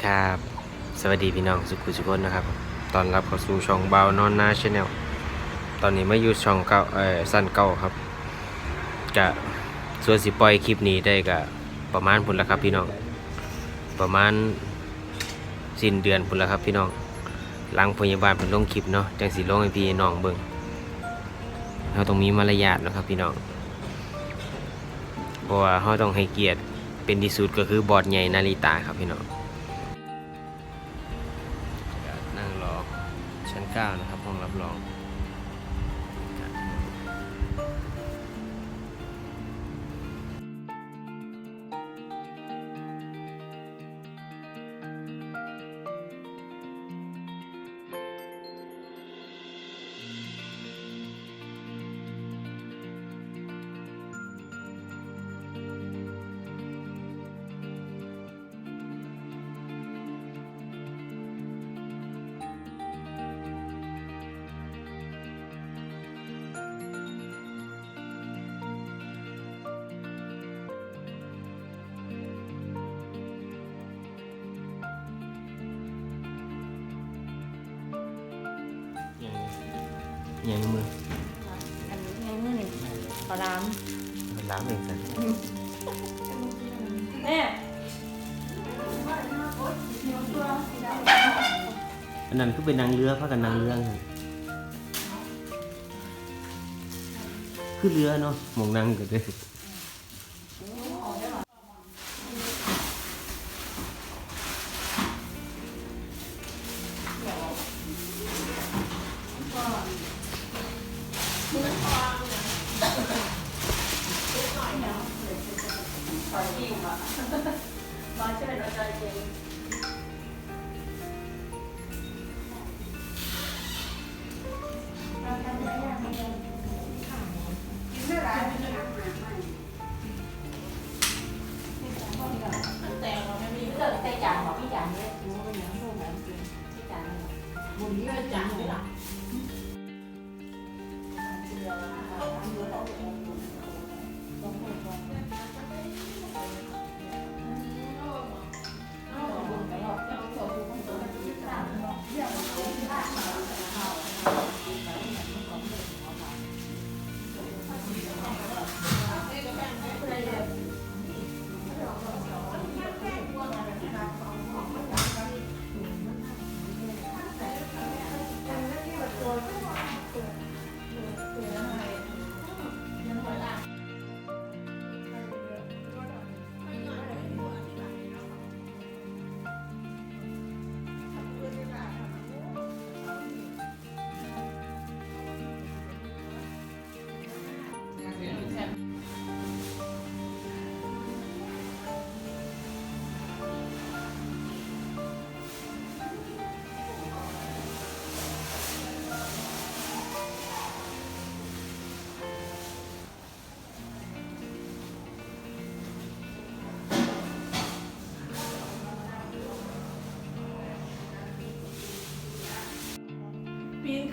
สวัสดีครับ สวัสดีพี่น้องสุขุสุขนนะครับ ตอนรับเข้าสู่ช่องเบานอนนาชาแนลตอนนี้มาอยู่ช่องเก่าเออสั้นเก่าครับกะส่วนสิปล่อยคลิปนี้ได้กะประมาณพุ่นละครับพี่น้อง ประมาณสิ้นเดือนพุ่นละครับพี่น้อง หลังพยาบาลเป็นลงคลิปเนาะ จังสิลงให้พี่น้องเบิ่งเราต้องมีมารยาทนะครับพี่น้อง เพราะว่าเราต้องให้เกียรติเป็นที่สุดก็คือบอดใหญ่นาริตาครับพี่น้อง 19นะครับ ยังมืออันนี้ไงมือหนึ่งปลาดามมันล้างเองสันแม่อันนั้นก็เป็นนางเรือพากันนางเรือกันคือเรือเนาะหมองนั่งกัน เลยมาช่วยเราใจเย็นแต่เราไม่มีเรื่องแต่จานบอกพี่จานเนี่ยรู้ว่าอย่างโลกแบบจริงพี่จานบุญเยอะจังเลยล่ะ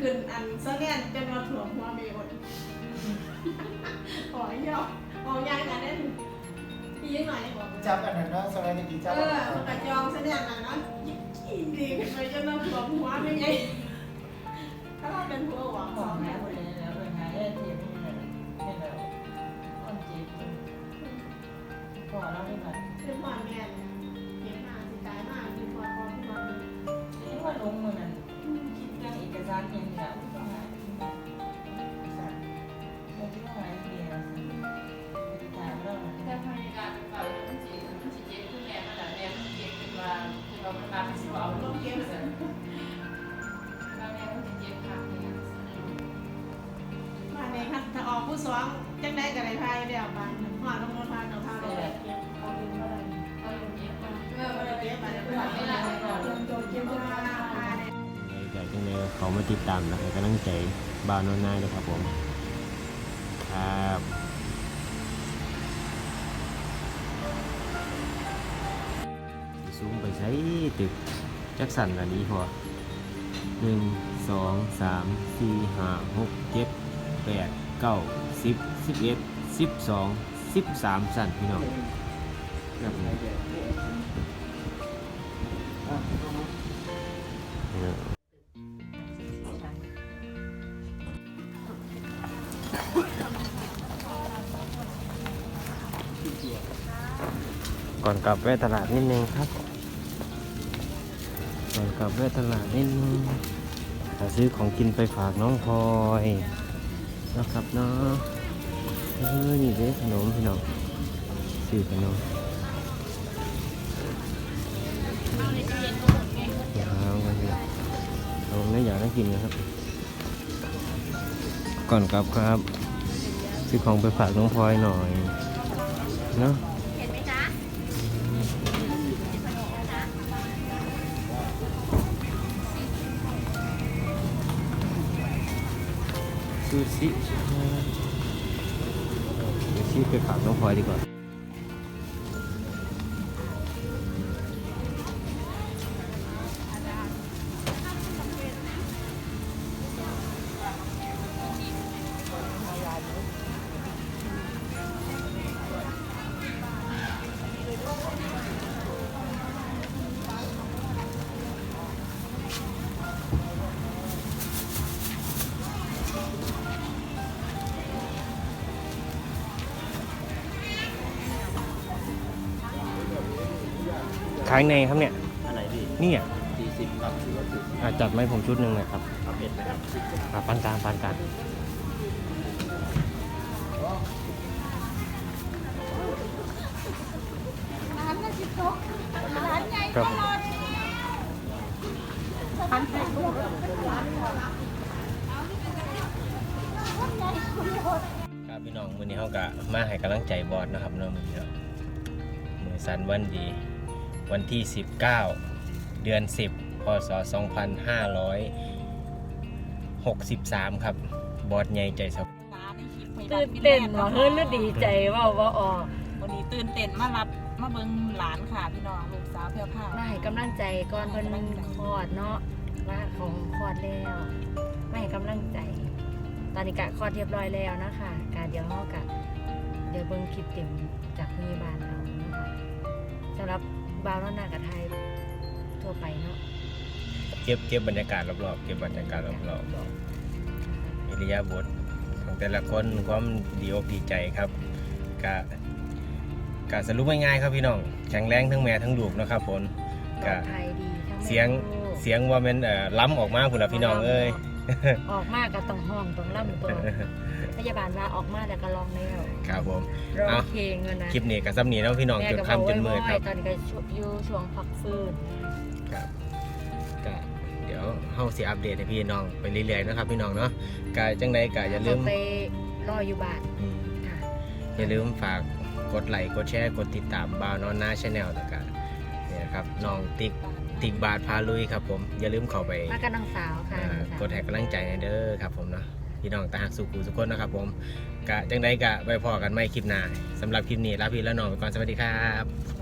ขึ้นอันซะแน่นจนมาถ่วงหัวเมย์หมดขอยอเอายางกันเล่นพี่ยังหน่อยบอกจับอันนั้นเนาะสมัยตะกี้เอจับอมันกระจองซะแน่นน่ะเนาะยิ่งดีขึ้นไปจนมาถ่วงหัวไม่ไงถ้าเราเป็นหัวหวังขสอองงแม่แม่คนนี้แล้วเป็นไงเอ็นทีมนี่นี่แล้วคนจีบพอแล้วไม่ไหว เลยเขามาติดตามนะให้กำลังใจบาวนอนนาเลยครับผมครับสูงไปใช้ตึกจักสันอันนี้พอหนึ่งสองสามสี่ห้าหกเจ็ดแปดเก้าสิบสิบเอ็ดสิบสองสิบสามสันพี่น้องครับผม ก่อนกลับแวะตลาดนิดนึงครับ ก่อนกลับแวะตลาดนิดนึงหาซื้อของกินไปฝากน้องพลอยนะครับเนาะเออนี่เด้ขนมพี่น้องซื้อขนมเอากันดิเอาไม่อยากได้กินนะครับ ก่อนกลับครับซื้อของไปฝากน้องพลอยหน่อยเนาะเห็นไหมจ๊ะซูชิซูชิไปฝากน้องพลอยดีกว่า ขายไงครับเนี่ยอะไรพี่นี่อะสี่สิบครับถือว่าถูกอะจัดไหมาให้ผมชุดหนึ่งหน่อยครับเอาเผ็ดไหมครับอะปานกลางปานกลางร้านน่าจิตโต๊ะร้านใหญ่ครับร้านใหญ่คุณรถครับพี่น้องวันนี้เขากะมาให้กำลังใจบอสนะครับเนาะมื้อนี้เนาะมือสันวันดี วันที่ 19 เดือน 10 พศ 2563 ครับ บอสใหญ่ใจสับร้านในคลิปตื่นเต้นว่ะเฮ้ยแล้วดีใจว่าว่าออกวันนี้ตื่นเต้นมารับมาเบิ่งหลานค่ะพี่น้องลูกสาวเพียวผ้ามาให้กำลังใจก่อนเพิ่นคลอดเนาะว่าของคลอดแล้วมาให้กำลังใจ ตอนนี้กะคลอดเรียบร้อยแล้วนะคะกะเดี๋ยวเฮากะเดี๋ยวเบิ่งคลิปเต็มจากพยาบาลเอาเนาะคะสำหรับ บาวน้นากะไทยทั่วไปเนาะเก็บเก็บบรรยากาศรอบๆเก็บบรรยากาศรอบๆอิริยาบถของแต่ละคนความดีอกดีใจครับกะกะสรุปง่ายๆครับพี่น้องแข็งแรงทั้งแม่ทั้งลูกเนาะครับผมปลอกะดภัยดีทั้งแม่เสียงลูกเสียงว่าแมันเอ่อล้ำออกมาพุ่นละพี่น้องเอ้ยออกมาก็ต้องห้องต้องล่ำตัว พยาบาลว่าออกมาแต่ก็ลองแล้วครับผมร้องเอาเพลงเลยนะคลิปนี้กับซ้ำนี้เนาะพี่น้องแม่จนก็บอกค่ำจไว้นมืดคว่ารับตอนนี้ก็อยู่ช่วงพักฟื้นครับก็เดี๋ยวเฮาสิอัปเดตให้พี่น้องไปเรื่อยๆนะครับพี่น้องเนาะก็จังใดก็อย่าลืมไปรออยู่บ้านอืมค่ะอย่าลืมฝากกดไลค์กดแชร์กดติดตามบ่าวนอนนาชาแนลแล้วก็เนี่ยนะครับน้องติ๊กติ๊กบาทพาลุยครับผม อย่าลืมเข้าไปมากับน้องสาวค่ะอ่าน้องสาวกดแท็กกำลังใจให้เด้อครับผมเนาะ พี่น้องตาหักสุขุสุขคนนะครับผมกะจังไดกะไปพอกันไม่คลิปหน้าสำหรับคลิปนี้ลาพี่และน้องไปก่อนสวัสดีครับ